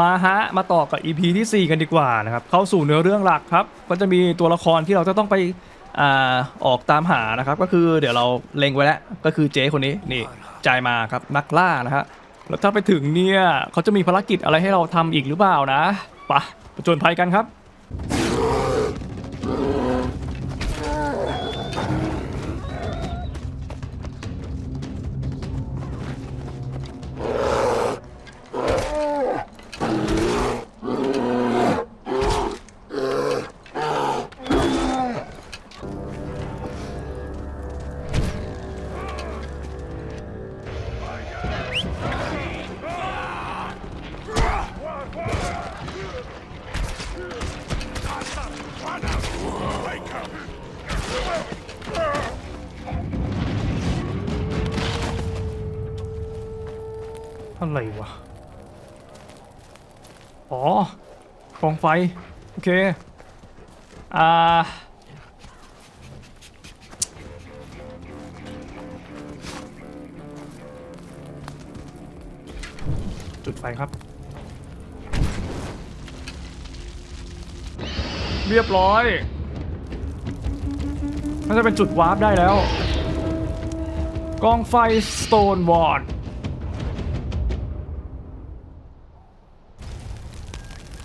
มาฮะมาต่อกับ EP ที่ 4 กันดีกว่านะครับเข้าสู่เนื้อเรื่องหลักครับ ก็จะมีตัวละครที่เราจะต้องไปอ่าออกตามหานะครับ ก็คือเดี๋ยวเราเล็งไว้แล้วก็คือเจ๊คนนี้นี่ใจายมาครับนักล่านะฮะแล้วถ้าไปถึงเนี่ยเขาจะมีภารกิจอะไรให้เราทำอีกหรือเปล่านะไปะประจนภัยกันครับ อะไรวะ อ๋อกองไฟ โอเค อ่า จุดไฟครับ เรียบร้อยน่าจะเป็นจุดวาร์ปได้แล้ว กองไฟสโตนวอร์ด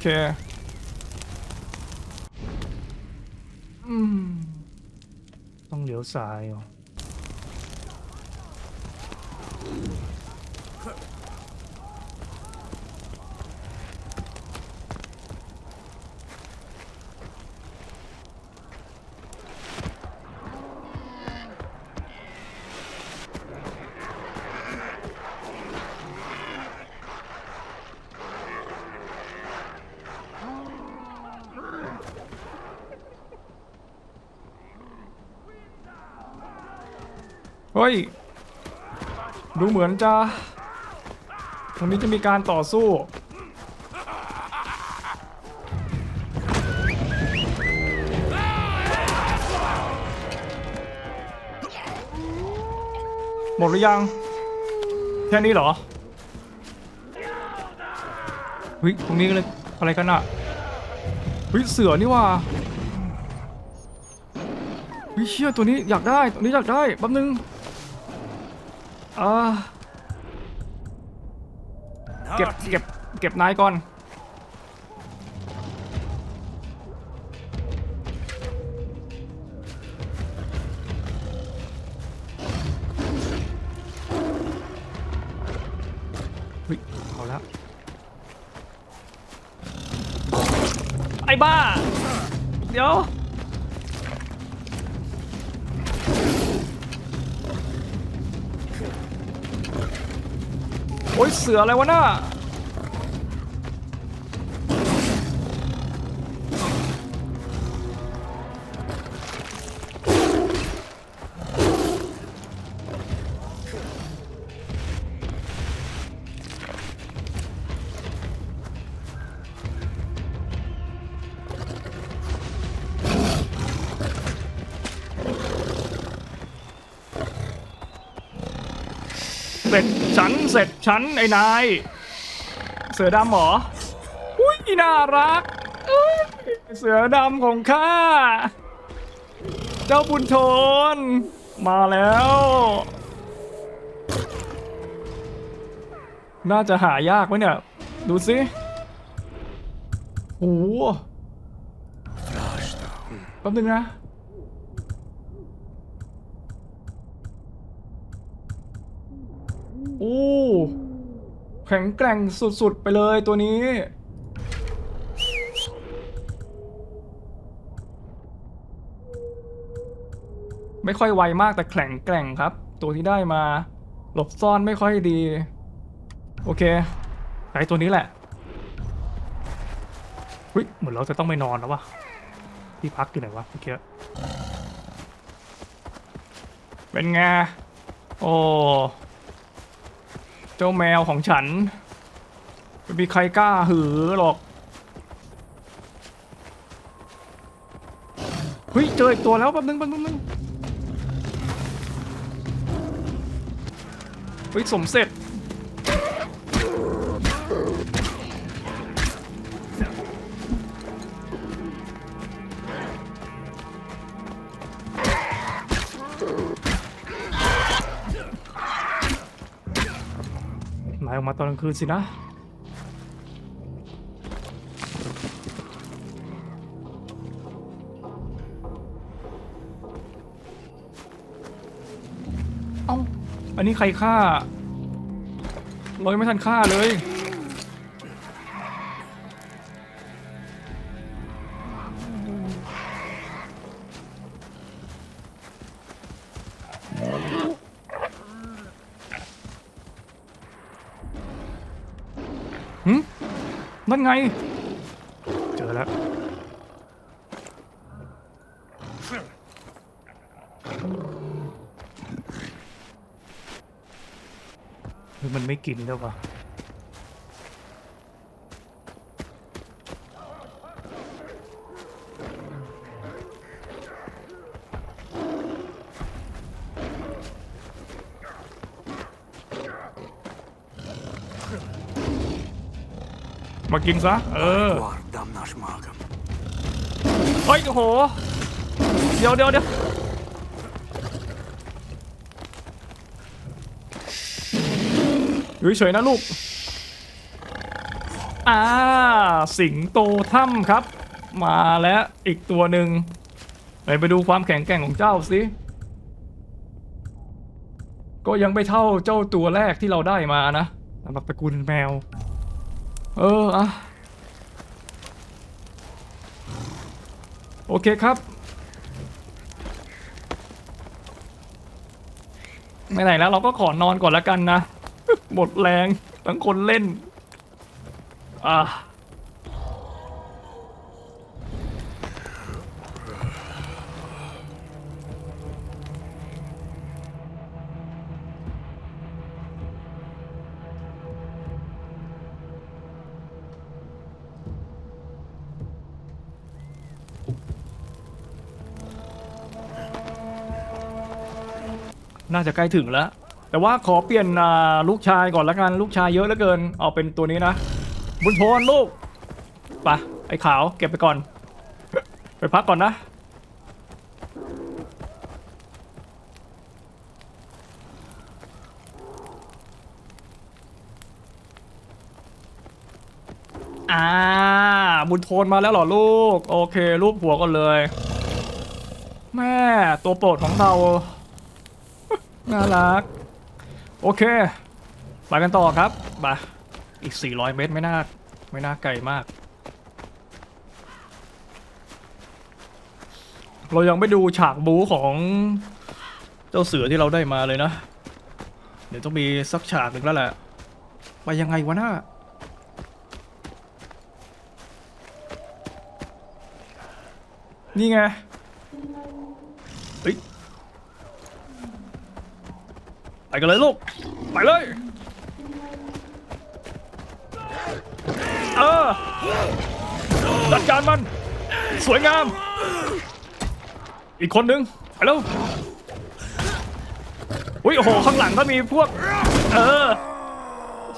เคอืมต้องเลี้ยวซ้ายเหรอ เฮ้ย ดูเหมือนจะวันนี้จะมีการต่อสู้ หมดหรือยัง แค่นี้เหรอเฮ้ยตรงนี้เลยอะไรกันอะเฮ้ยเสือนี่ว่าเฮ้ยเชี่ยตัวนี้อยากได้ ตัวนี้อยากได้แป๊บนึง อ่าเก็บเก็บเก็บนายก่อน สืออะไรวะน่า ร็จฉันเสร็จฉันไอ้นาย เสือดำเหรออุ้ยน่ารักอุ๊ยเสือดำของข้า เจ้าบุญโทนมาแล้ว น่าจะหายากไหมเนี่ย ดูสิโอ้โหแป๊บนึงนะ อ้แข็งแกร่งสุดๆ ไปเลยตัวนี้ ไม่ค่อยไวมากแต่แข็งแกร่งครับ ตัวที่ได้มา หลบซ่อนไม่ค่อยดี โอเคใช้ตัวนี้แหละเฮ้ยเหมือนเราจะต้องไปนอนแล้ววะที่พักอยู่ไหนวะโอเคเป็นไงโอ้ เจ้าแมวของฉันไม่มีใครกล้าหือหรอกเฮ้ยเจออีกตัวแล้วแป๊บนึงแป๊บนึงแป๊บนึงเฮ้ยสมเสร็จ ออกมาตอนกลางคืนสินะ เอ้า อันนี้ใครฆ่า เรายังไม่ทันฆ่าเลย นั่นไง เจอแล้วคือมันไม่กินแล้วปะ มากินซะ เออ Guardam naš magam. เฮ้ยโอ้โห เดี๋ยวเดี๋ยวเดี๋ยวอยู่เฉยๆนะลูก อ่า สิงโตถ้ำครับ มาแล้วอีกตัวหนึ่งไหนไปดูความแข็งแกร่งของเจ้าสิก็ยังไม่เท่าเจ้าตัวแรกที่เราได้มานะสำหรับตระกูลแมว เอออะโอเคครับ ไม่ไหนแล้วเราก็ขอนอนก่อนแล้วกันนะ หมดแรงทั้งคนเล่น อ่า น่าจะใกล้ถึงแล้ว แต่ว่าขอเปลี่ยนลูกชายก่อนละกันลูกชายเยอะเหลือเกิน เอาเป็นตัวนี้นะ บุญโทนลูกไปะไอ้ขาวเก็บไปก่อน ไปพักก่อนนะ อ่า บุญโทนมาแล้วเหรอลูก โอเค รูปหัวก่อนเลย แม่ตัวโปรดของเรา น่ารัก โอเค ไปกันต่อครับไปอีก 400 เมตรไม่น่า ไม่น่าไกลมาก เรายังไม่ดูฉากบูของเจ้าเสือที่เราได้มาเลยนะ เดี๋ยวต้องมีสักฉากหนึ่งแล้วแหละ ไปยังไงวะหน้านี่ไงเฮ้ย ไปกันเลยลูก ไปเลย เออจัดการมัน สวยงาม อีกคนนึง ไปแล้วอุ้ยโอ้โห ข้างหลังก็มีพวก เออ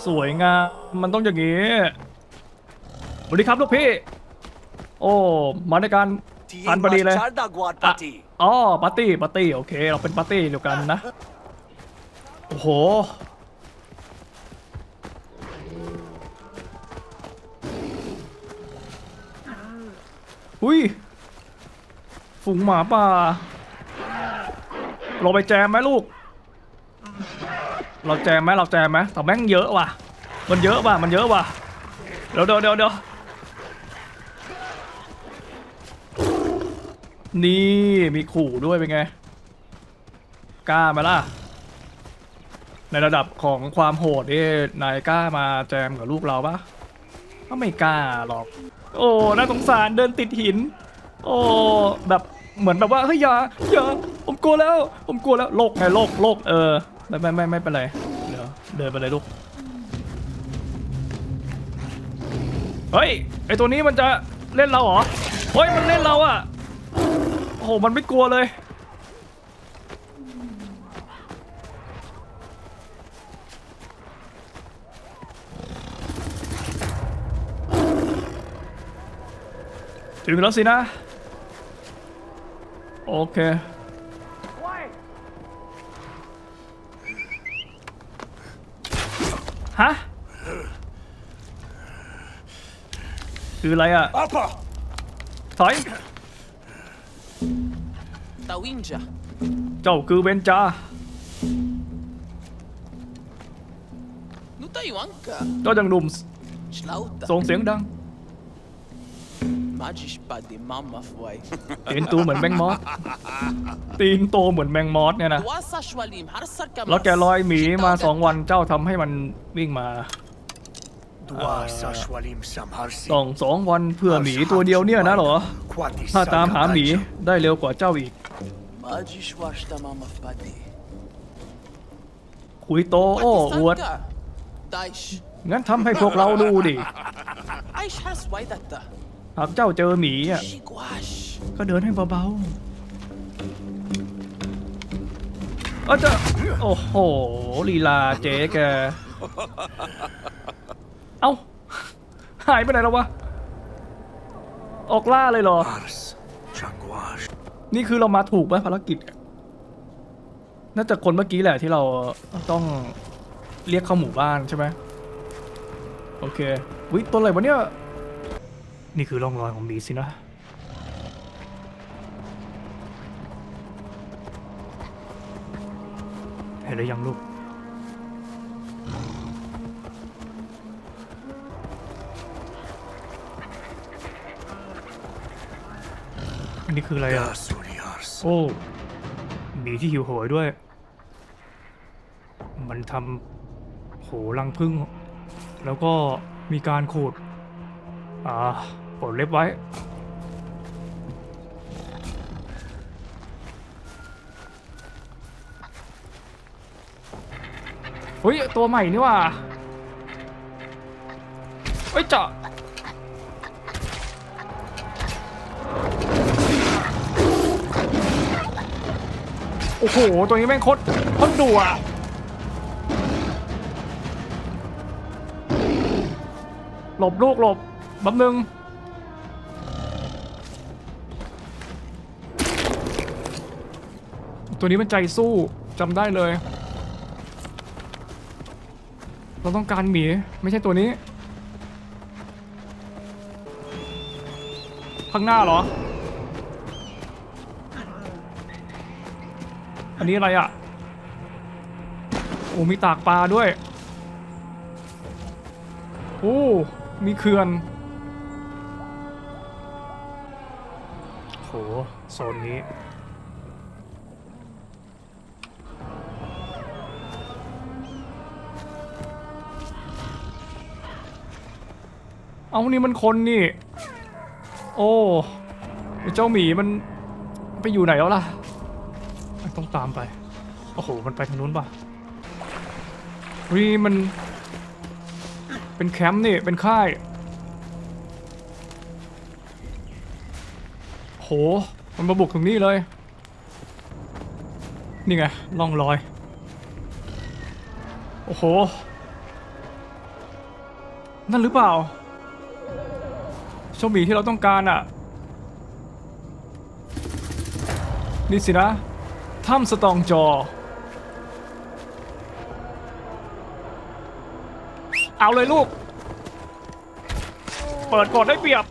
สวยงาม มันต้องอย่างนี้สวัสดีครับลูกพี่ โอ้ มาในการอันพอดีเลย Charda guard อะ pati. อ๋อปาร์ตี้ปาร์ตี้ โอเค เราเป็นปาร์ตี้เดียวกันนะ โอ้โห อุ้ย ฝูงหมาป่า เราไปแจมไหมลูก เราแจมไหมเราแจมไหมแต่แม่งเยอะว่ะ มันเยอะว่ะ มันเยอะว่ะ เดี๋ยวเดี๋ยวเดี๋ยวเดี๋ยวนี่มีขู่ด้วยเป็นไง กล้าไหมล่ะ ในระดับของความโหดนี่นายกล้ามาแจมกับลูกเราปะก็ไม่กล้าหรอก โอ้น่าสงสารเดินติดหิน โอ้แบบเหมือนแบบว่าเฮ้ยอย่าอย่าผมกลัวแล้ว ผมกลัวแล้วโลกไงโลกโลกเออไม่ไม่ไม่ไม่เป็นไรเดี๋ยวเดินไปเลยลูกเฮ้ยไอตัวนี้มันจะเล่นเราเหรอเฮ้ยมันเล่นเราอะโอ้โหมันไม่กลัวเลย ถึงแล้วสินะ โอเค ฮะ คืออะไรอะ ถอย ตาวินจาเจ้าคือเบนจา นุตาอยู่อังกะเจ้ายังหนุ่ม ส่งเสียงดัง Magisch pa de mama fuai. ตีนตูเหมือนแมงมอส ตีนโตเหมือนแมงมอสเนี่ยนะ Tuasa shwalim harsar kamas. แล้วแกลอยหมีมาสองวันเจ้าทำให้มันวิ่งมา Dua sa shwalim samharsi. ต้องสองวันเพื่อหมีตัวเดียวเนี่ยนะเหรอ Quati ถ้าตามหาหมี sagadacho. ได้เร็วกว่าเจ้าอีก Magisch washta mama fpade. คุยโตโอ้อวด Daish. งั้นทำให้พวกเราดูดิ Aish has waidata. หากเจ้าเจอหมีอะก็เดินให้เบาๆอาจะโอ้โหลีลาเจ๊แกเอ้าหายไปไหนแล้ววะออกล่าเลยเหรอ นี่คือเรามาถูกไหมภารกิจ น่าจะคนเมื่อกี้แหละที่เราต้องเรียกเข้าหมู่บ้านใช่ไหมโอเควิตัวอะไรวะเนี่ย นี่คือร่องรอยของหมีสินะเห็นหรือยังลูกอันนี้คืออะไรอะ Dasuri ars. โอ้หมีที่หิวโหยด้วย มันทำโหรังพึ่ง แล้วก็มีการขูด อ่า ปลดเล็บไว้ เฮ้ย ตัวใหม่นี่ว่าเฮ้ยเจาะโอ้โห ตัวนี้แม่งโคตรโคตรดุอะหลบลูกหลบบับนึง ตัวนี้มันใจสู้จำได้เลย เราต้องการหมีไม่ใช่ตัวนี้ ข้างหน้าเหรอ อันนี้อะไรอะ โอ้มีตากปลาด้วย โอ้ มีเขื่อนโหโซนนี้ เอานี่มันคนนี่ โอ้เจ้าหมีมันไปอยู่ไหนแล้วล่ะ ต้องตามไป โอ้โห มันไปทางนู้นป่ะวีมัน เป็นแคมป์นี่ เป็นค่าย โห มันมาบุกถึงนี่เลย นี่ไงล่องรอย โอ้โห นั่นหรือเปล่า เจ้าหมีที่เราต้องการอะ นี่สินะถ้ำสตองจอ เอาเลยลูก เปิดก่อนได้เปรียบ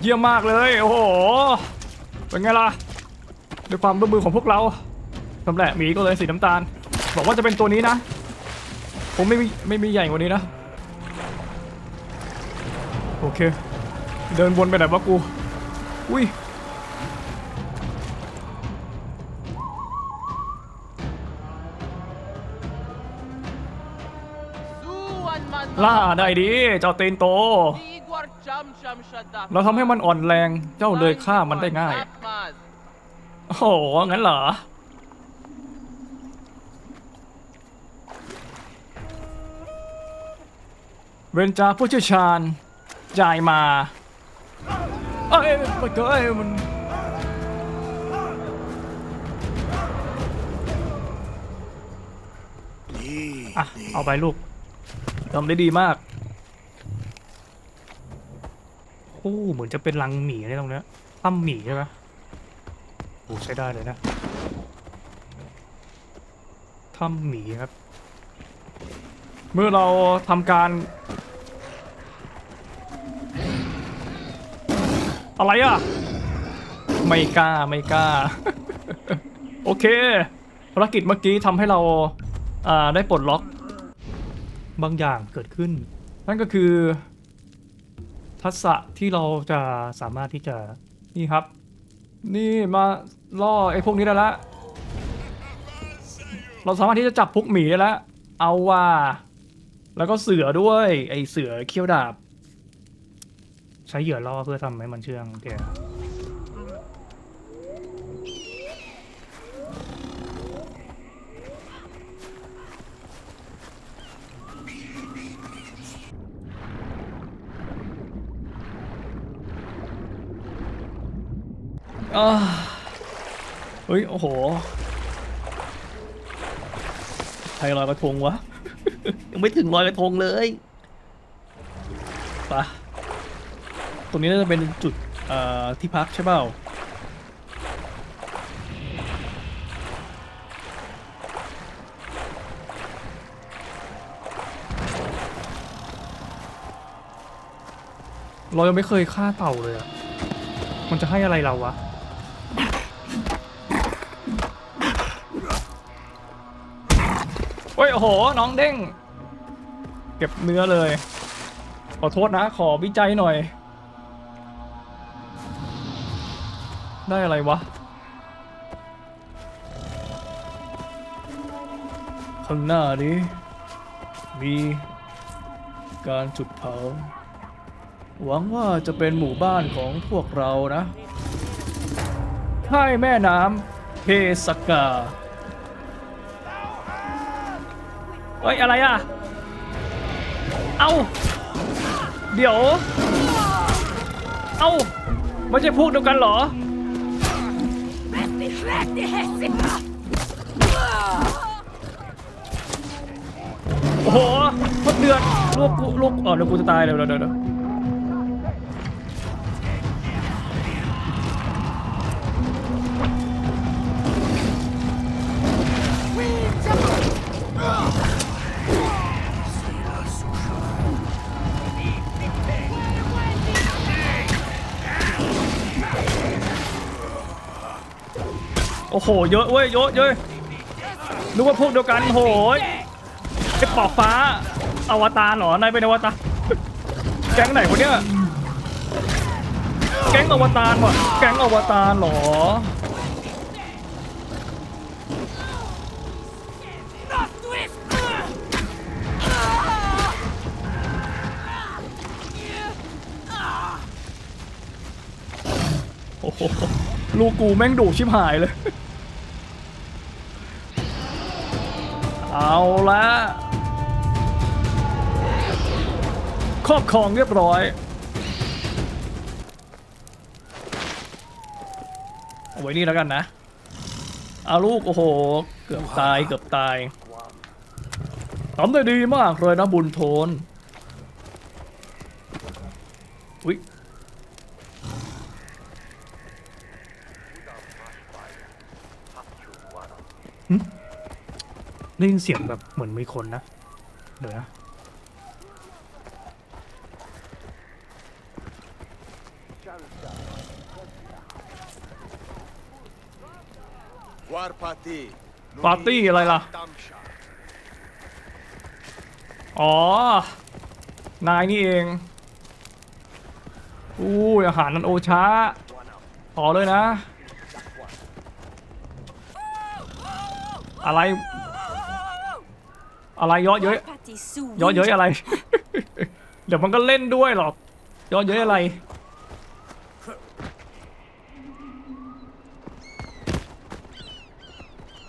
เยี่ยมมากเลย โอ้โห เป็นไงล่ะ ด้วยความร่วมมือของพวกเราสำแหละหมีก็เลยสีน้ำตาล บอกว่าจะเป็นตัวนี้นะผมไม่มีไม่มีใหญ่กว่านี้นะ โอเค เดินวนไปไหนวะกู อุ้ย Suan man ล่าได้ดี เจ้าเตนโต Igwar cham cham shada. เราทำให้มันอ่อนแรง เจ้าเลยฆ่ามันได้ง่าย โอ้โห งั้นเหรอ เวนจาผู้เชี่ยวชาญจ่ายมา เอ้ยมันเอ้ยมันอะ เอาไปลูกทำได้ดีมาก โอ้ เหมือนจะเป็นรังหมีอะไรตรงเนี้ยตั้มหมีใช่ไหม โอ้ใช้ได้เลยนะถ้ำหมีครับ เมื่อเราทำการ อะไรอะ ไม่กล้าไม่กล้า โอเคภารกิจเมื่อกี้ทำให้เราอ่าได้ปลดล็อก บางอย่างเกิดขึ้น นั่นก็คือ ทักษะที่เราจะสามารถที่จะนี่ครับ นี่มาล่อไอ้พวกนี้ได้แล้วเราสามารถที่จะจับพวกหมีได้แล้วเอาว่า แล้วก็เสือด้วย ไอ้เสือเขี้ยวดาบ ใช้เหยื่อล่อเพื่อทำให้มันเชื่องแก อ่าเฮ้ย โอ้โห ใครลอยกระทงวะ ยังไม่ถึงลอยกระทงเลยปะตรงนี้น่าจะเป็นจุดเอ่อที่พักใช่เปล่า เรายังไม่เคยฆ่าเต่าเลยอะมันจะให้อะไรเราวะ เฮ้ยโอ้โห น้องเด้ง เก็บเนื้อเลย ขอโทษนะ ขอวิจัยหน่อย ได้อะไรวะข้างหน้านี้มีการจุดเผา หวังว่าจะเป็นหมู่บ้านของพวกเรานะให้แม่น้ำเพสกา เฮ้ย อะไรอะ เอาเดี๋ยว เอาไม่ใช่พวกเดียวกันเหรอ โอ้โหพดเดือดลูกกูลูกอ๋อเดี๋ยวกูจะตายเดี๋ยวเดี๋ยวเดี๋ยว โหเยอะเว้ยเยอะเยอะนึกว่าพวกเดียวกันโหยไอ้ปอกฟ้าอวตารเหรอนายเป็นอวตารแก๊งไหนวะเนี่ยแก๊งอวตารวะแก๊งอวตารเหรอโอ้โหลูกกูแม่งดุชิบหายเลย เอาละครอบครองเรียบร้อยเอาไว้นี่แล้วกันนะ เอาลูก โอ้โห เกือบตายเกือบตายทำได้ดีมากเลยนะบุญโทนอุ๊ยหึ ได้ยินเสียงแบบเหมือนมีคนนะ เดี๋ยวนะ War party. ปาร์ตี้อะไรล่ะ Damsha. อ๋อ นายนี่เอง อู้ยอาหารนันโอช้าขอเลยนะ อะไร อะไรเยอะเย้ยเยอะเย้ยอะไร เดี๋ยวมันก็เล่นด้วยหรอกเยอะเย้ยอะไร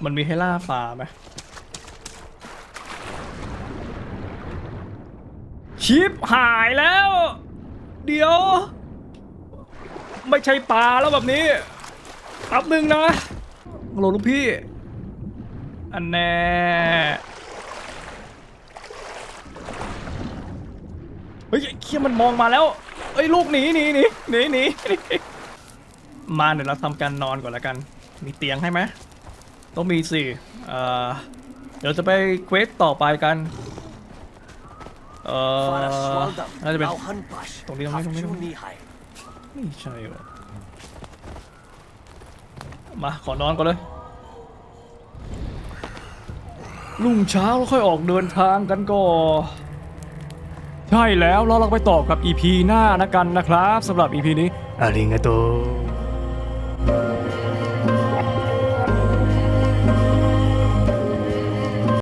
มันมีให้ล่าปลาไหมชิปหายแล้ว เดี๋ยว ไม่ใช่ปลาแล้วแบบนี้แป๊บหนึ่งนะฮัลโหลลูกพี่ อันแน่ เฮ้ยมันมองมาแล้วเอ้ยลูกหนีหนีหนีหนีหนีมาเดี๋ยวเราทำการนอนก่อนแล้วกัน มีเตียงให้ไหมต้องมีสิเอ่อเดี๋ยวจะไปเควสต่อไปกันเอ่อน่าจะเป็นตรงนี้ตรงนี้ตรงนี้ตรงนี้ไม่ใช่หรอมาขอนอนก่อนเลยรุ่งเช้าแล้วค่อยออกเดินทางกันก่อน ใช่แล้วเราลองไปต่อกับ EP หน้านะกันนะครับสำหรับ EP นี้อาริงาโต